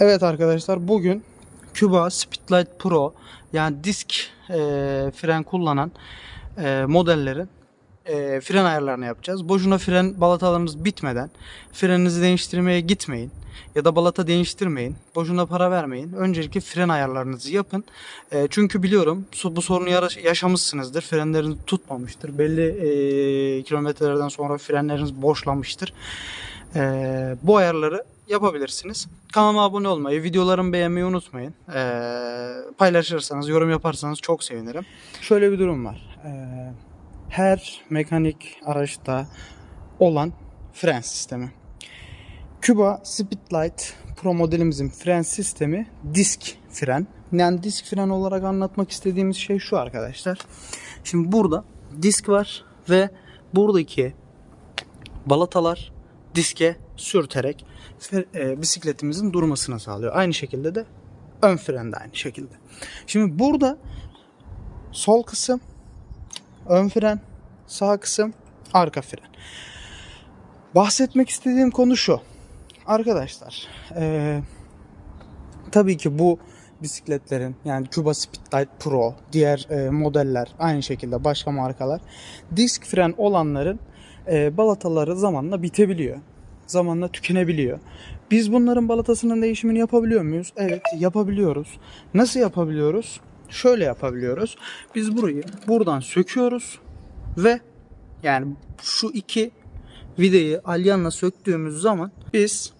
Evet arkadaşlar bugün Cuba Speedlight Pro yani disk e, fren kullanan e, modellerin e, fren ayarlarını yapacağız. Boşuna fren balatalarınız bitmeden freninizi değiştirmeye gitmeyin ya da balata değiştirmeyin. Boşuna para vermeyin. Öncelikle fren ayarlarınızı yapın. E, çünkü biliyorum bu sorunu yaşamışsınızdır. Frenleriniz tutmamıştır. Belli e, kilometrelerden sonra frenleriniz boşlamıştır. Ee, bu ayarları yapabilirsiniz. Kanalıma abone olmayı, videolarımı beğenmeyi unutmayın. Ee, paylaşırsanız, yorum yaparsanız çok sevinirim. Şöyle bir durum var. Ee, her mekanik araçta olan fren sistemi. Cuba Speedlight Pro modelimizin fren sistemi disk fren. Yani disk fren olarak anlatmak istediğimiz şey şu arkadaşlar. Şimdi burada disk var ve buradaki balatalar diske sürterek e, bisikletimizin durmasını sağlıyor. Aynı şekilde de ön fren de aynı şekilde. Şimdi burada sol kısım ön fren, sağ kısım arka fren. Bahsetmek istediğim konu şu. Arkadaşlar, e, tabii ki bu bisikletlerin yani Cuba Speedlight Pro, diğer e, modeller aynı şekilde başka markalar disk fren olanların e, balataları zamanla bitebiliyor. Zamanla tükenebiliyor. Biz bunların balatasının değişimini yapabiliyor muyuz? Evet yapabiliyoruz. Nasıl yapabiliyoruz? Şöyle yapabiliyoruz. Biz burayı buradan söküyoruz ve yani şu iki vidayı alyanla söktüğümüz zaman biz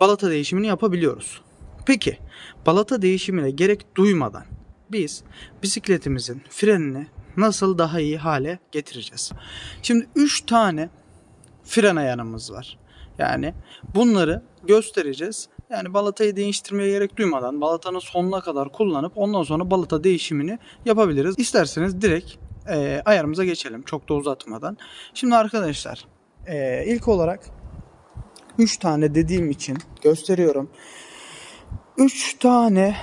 balata değişimini yapabiliyoruz. Peki balata değişimine gerek duymadan biz bisikletimizin frenini nasıl daha iyi hale getireceğiz? Şimdi 3 tane fren ayarımız var. Yani bunları göstereceğiz. Yani balatayı değiştirmeye gerek duymadan balatanın sonuna kadar kullanıp ondan sonra balata değişimini yapabiliriz. İsterseniz direkt e, ayarımıza geçelim çok da uzatmadan. Şimdi arkadaşlar e, ilk olarak 3 tane dediğim için gösteriyorum. 3 tane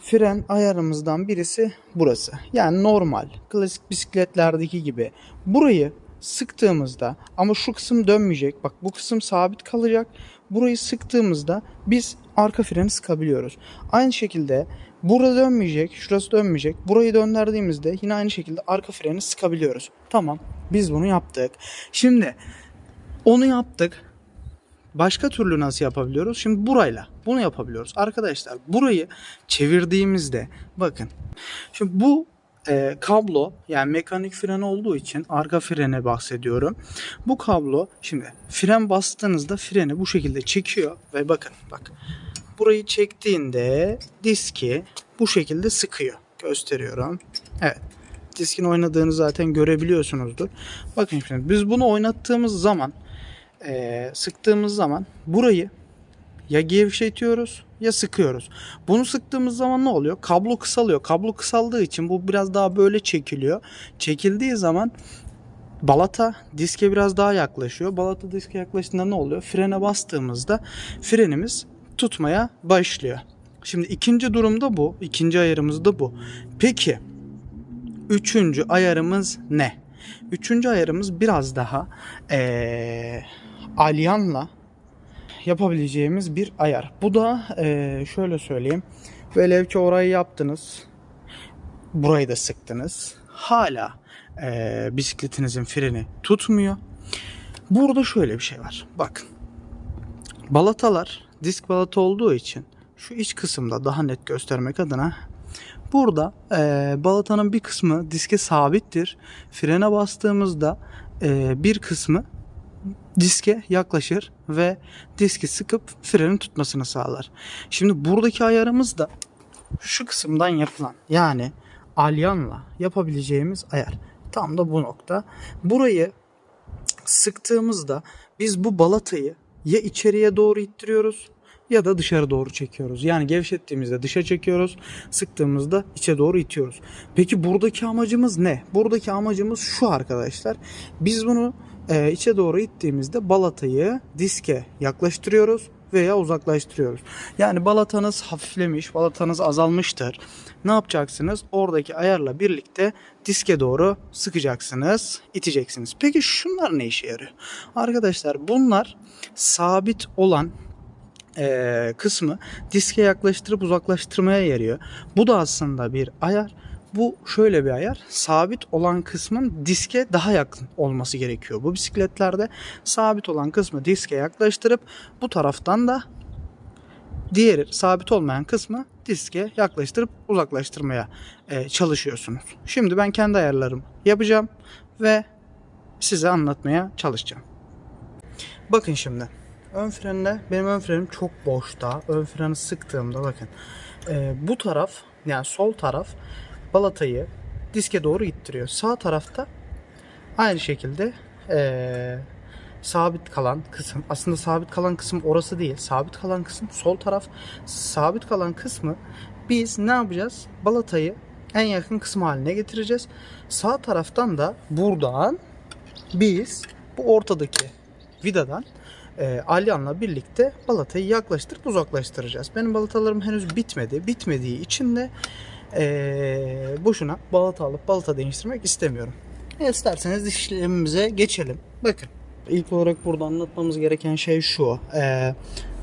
fren ayarımızdan birisi burası. Yani normal klasik bisikletlerdeki gibi. Burayı sıktığımızda ama şu kısım dönmeyecek. Bak bu kısım sabit kalacak. Burayı sıktığımızda biz arka freni sıkabiliyoruz. Aynı şekilde burada dönmeyecek, şurası dönmeyecek. Burayı döndürdüğümüzde yine aynı şekilde arka freni sıkabiliyoruz. Tamam biz bunu yaptık. Şimdi onu yaptık. Başka türlü nasıl yapabiliyoruz? Şimdi burayla bunu yapabiliyoruz. Arkadaşlar burayı çevirdiğimizde bakın. Şimdi bu e, kablo yani mekanik fren olduğu için arka frene bahsediyorum. Bu kablo şimdi fren bastığınızda freni bu şekilde çekiyor ve bakın bak burayı çektiğinde diski bu şekilde sıkıyor. Gösteriyorum. Evet. Diskin oynadığını zaten görebiliyorsunuzdur. Bakın şimdi biz bunu oynattığımız zaman e, sıktığımız zaman burayı ya gevşetiyoruz ya sıkıyoruz. Bunu sıktığımız zaman ne oluyor? Kablo kısalıyor. Kablo kısaldığı için bu biraz daha böyle çekiliyor. Çekildiği zaman balata diske biraz daha yaklaşıyor. Balata diske yaklaştığında ne oluyor? Frene bastığımızda frenimiz tutmaya başlıyor. Şimdi ikinci durumda bu. İkinci ayarımız da bu. Peki üçüncü ayarımız ne? Üçüncü ayarımız biraz daha eee alyanla yapabileceğimiz bir ayar. Bu da eee, şöyle söyleyeyim. Velev ki orayı yaptınız. Burayı da sıktınız. Hala eee, bisikletinizin freni tutmuyor. Burada şöyle bir şey var. Bakın. Balatalar disk balata olduğu için şu iç kısımda daha net göstermek adına burada eee, balatanın bir kısmı diske sabittir. Frene bastığımızda eee, bir kısmı diske yaklaşır ve diski sıkıp frenin tutmasını sağlar. Şimdi buradaki ayarımız da şu kısımdan yapılan yani alyanla yapabileceğimiz ayar. Tam da bu nokta. Burayı sıktığımızda biz bu balatayı ya içeriye doğru ittiriyoruz ya da dışarı doğru çekiyoruz. Yani gevşettiğimizde dışa çekiyoruz, sıktığımızda içe doğru itiyoruz. Peki buradaki amacımız ne? Buradaki amacımız şu arkadaşlar. Biz bunu e, içe doğru ittiğimizde balatayı diske yaklaştırıyoruz veya uzaklaştırıyoruz. Yani balatanız hafiflemiş, balatanız azalmıştır. Ne yapacaksınız? Oradaki ayarla birlikte diske doğru sıkacaksınız, iteceksiniz. Peki şunlar ne işe yarıyor? Arkadaşlar bunlar sabit olan e, kısmı diske yaklaştırıp uzaklaştırmaya yarıyor. Bu da aslında bir ayar. Bu şöyle bir ayar. Sabit olan kısmın diske daha yakın olması gerekiyor. Bu bisikletlerde sabit olan kısmı diske yaklaştırıp bu taraftan da diğeri sabit olmayan kısmı diske yaklaştırıp uzaklaştırmaya e, çalışıyorsunuz. Şimdi ben kendi ayarlarımı yapacağım ve size anlatmaya çalışacağım. Bakın şimdi. Ön frende benim ön frenim çok boşta. Ön freni sıktığımda bakın. e, bu taraf yani sol taraf balatayı diske doğru ittiriyor. Sağ tarafta aynı şekilde e, sabit kalan kısım aslında sabit kalan kısım orası değil. Sabit kalan kısım sol taraf. Sabit kalan kısmı biz ne yapacağız? Balatayı en yakın kısım haline getireceğiz. Sağ taraftan da buradan biz bu ortadaki vidadan e, alyanla birlikte balatayı yaklaştırıp uzaklaştıracağız. Benim balatalarım henüz bitmedi. Bitmediği için de e, boşuna balata alıp balata değiştirmek istemiyorum. E, isterseniz işlemimize geçelim. Bakın ilk olarak burada anlatmamız gereken şey şu. E,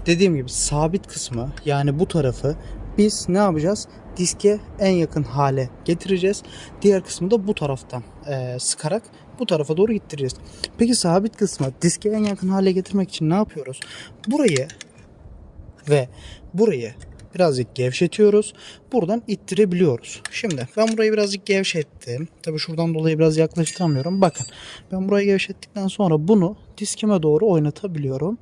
dediğim gibi sabit kısmı yani bu tarafı biz ne yapacağız? Diske en yakın hale getireceğiz. Diğer kısmı da bu taraftan e, sıkarak bu tarafa doğru gittireceğiz. Peki sabit kısmı diske en yakın hale getirmek için ne yapıyoruz? Burayı ve burayı birazcık gevşetiyoruz. Buradan ittirebiliyoruz. Şimdi ben burayı birazcık gevşettim. Tabi şuradan dolayı biraz yaklaştıramıyorum. Bakın ben burayı gevşettikten sonra bunu diskime doğru oynatabiliyorum.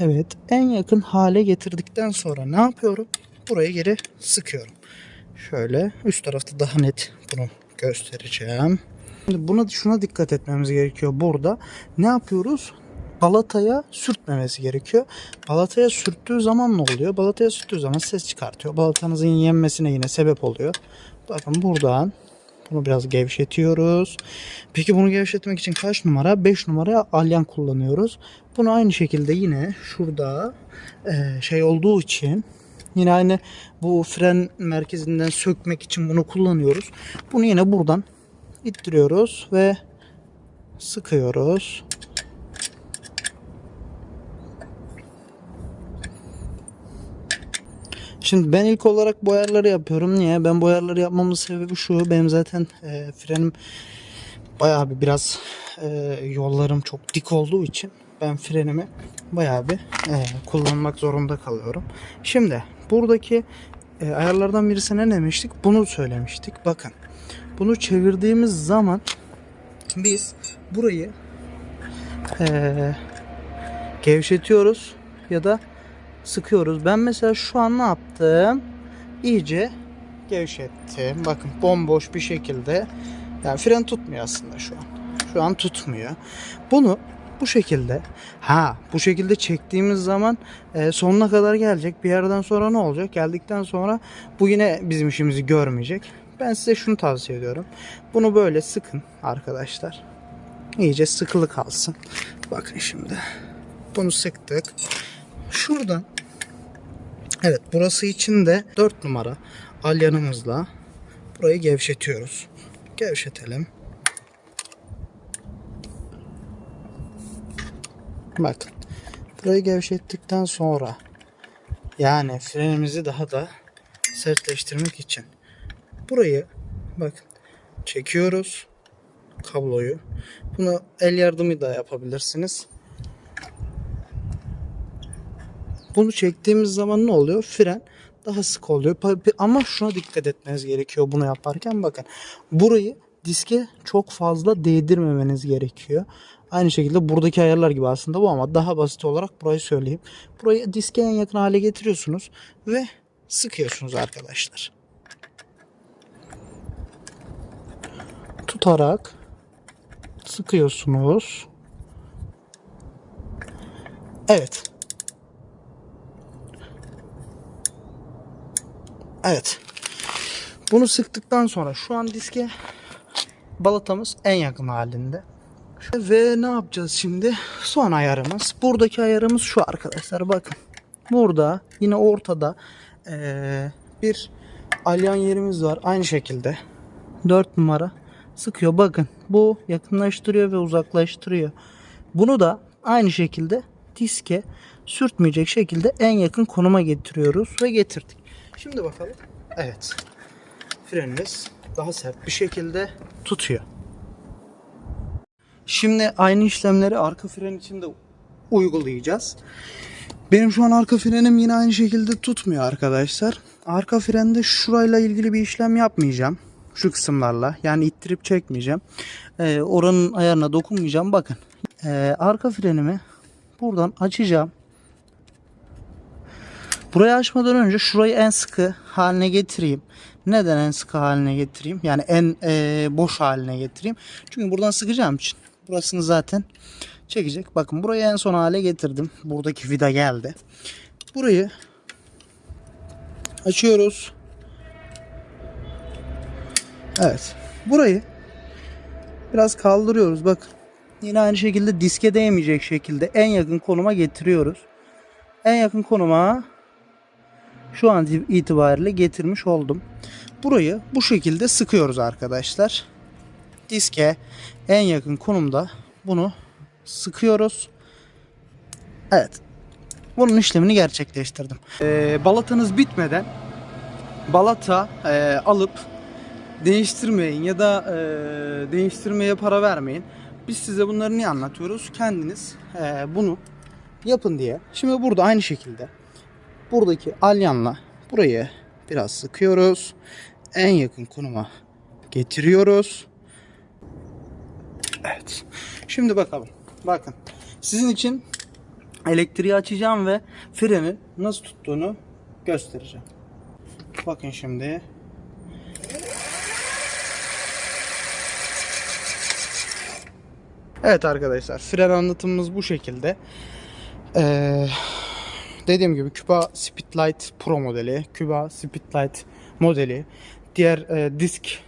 Evet en yakın hale getirdikten sonra ne yapıyorum? Burayı geri sıkıyorum. Şöyle üst tarafta daha net bunu göstereceğim. Şimdi buna şuna dikkat etmemiz gerekiyor burada. Ne yapıyoruz? Balataya sürtmemesi gerekiyor. Balataya sürttüğü zaman ne oluyor? Balataya sürttüğü zaman ses çıkartıyor. Balatanızın yenmesine yine sebep oluyor. Bakın buradan bunu biraz gevşetiyoruz. Peki bunu gevşetmek için kaç numara? 5 numara alyan kullanıyoruz. Bunu aynı şekilde yine şurada e, şey olduğu için yine aynı bu fren merkezinden sökmek için bunu kullanıyoruz. Bunu yine buradan ittiriyoruz ve sıkıyoruz. Şimdi ben ilk olarak boyarları yapıyorum. Niye? Ben boyarları yapmamın sebebi şu. Benim zaten e, frenim bayağı bir biraz e, yollarım çok dik olduğu için ben frenimi bayağı bir e, kullanmak zorunda kalıyorum. Şimdi buradaki e, ayarlardan birisine ne demiştik? Bunu söylemiştik. Bakın. Bunu çevirdiğimiz zaman biz burayı e, gevşetiyoruz ya da sıkıyoruz. Ben mesela şu an ne yaptım? İyice gevşettim. Bakın bomboş bir şekilde. Yani fren tutmuyor aslında şu an. Şu an tutmuyor. Bunu bu şekilde ha bu şekilde çektiğimiz zaman e, sonuna kadar gelecek. Bir yerden sonra ne olacak? Geldikten sonra bu yine bizim işimizi görmeyecek. Ben size şunu tavsiye ediyorum. Bunu böyle sıkın arkadaşlar. İyice sıkılı kalsın. Bakın şimdi. Bunu sıktık. Şuradan Evet burası için de 4 numara alyanımızla burayı gevşetiyoruz. Gevşetelim. Bakın. Burayı gevşettikten sonra yani frenimizi daha da sertleştirmek için burayı bakın çekiyoruz kabloyu. Bunu el yardımı da yapabilirsiniz. Bunu çektiğimiz zaman ne oluyor? Fren daha sık oluyor. Ama şuna dikkat etmeniz gerekiyor bunu yaparken. Bakın burayı diske çok fazla değdirmemeniz gerekiyor. Aynı şekilde buradaki ayarlar gibi aslında bu ama daha basit olarak burayı söyleyeyim. Burayı diske en yakın hale getiriyorsunuz ve sıkıyorsunuz arkadaşlar. Tutarak sıkıyorsunuz. Evet. Evet. Bunu sıktıktan sonra şu an diske balatamız en yakın halinde. Ve ne yapacağız şimdi? Son ayarımız. Buradaki ayarımız şu arkadaşlar bakın. Burada yine ortada ee, bir alyan yerimiz var. Aynı şekilde 4 numara sıkıyor. Bakın bu yakınlaştırıyor ve uzaklaştırıyor. Bunu da aynı şekilde diske sürtmeyecek şekilde en yakın konuma getiriyoruz ve getirdik. Şimdi bakalım. Evet. Frenimiz daha sert bir şekilde tutuyor. Şimdi aynı işlemleri arka fren için de uygulayacağız. Benim şu an arka frenim yine aynı şekilde tutmuyor arkadaşlar. Arka frende şurayla ilgili bir işlem yapmayacağım. Şu kısımlarla. Yani ittirip çekmeyeceğim. Ee, oranın ayarına dokunmayacağım. Bakın. Ee, arka frenimi buradan açacağım. Burayı açmadan önce şurayı en sıkı haline getireyim. Neden en sıkı haline getireyim? Yani en e, boş haline getireyim. Çünkü buradan sıkacağım için. Burasını zaten çekecek. Bakın burayı en son hale getirdim. Buradaki vida geldi. Burayı açıyoruz. Evet. Burayı biraz kaldırıyoruz. Bakın. Yine aynı şekilde diske değmeyecek şekilde en yakın konuma getiriyoruz. En yakın konuma şu an itibariyle getirmiş oldum. Burayı bu şekilde sıkıyoruz arkadaşlar. Diske en yakın konumda bunu sıkıyoruz. Evet. Bunun işlemini gerçekleştirdim. Ee, balatanız bitmeden balata e, alıp değiştirmeyin ya da e, değiştirmeye para vermeyin. Biz size bunları niye anlatıyoruz? Kendiniz e, bunu yapın diye. Şimdi burada aynı şekilde buradaki alyanla burayı biraz sıkıyoruz. En yakın konuma getiriyoruz. Evet. Şimdi bakalım. Bakın. Sizin için elektriği açacağım ve freni nasıl tuttuğunu göstereceğim. Bakın şimdi. Evet arkadaşlar fren anlatımımız bu şekilde. Ee, dediğim gibi Cuba Speedlight Pro modeli, Cuba Speedlight modeli, diğer e, disk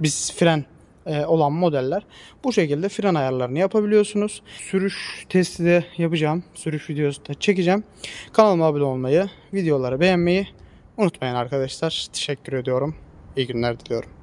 biz fren e, olan modeller bu şekilde fren ayarlarını yapabiliyorsunuz. Sürüş testi de yapacağım. Sürüş videosu da çekeceğim. Kanalıma abone olmayı, videoları beğenmeyi unutmayın arkadaşlar. Teşekkür ediyorum. İyi günler diliyorum.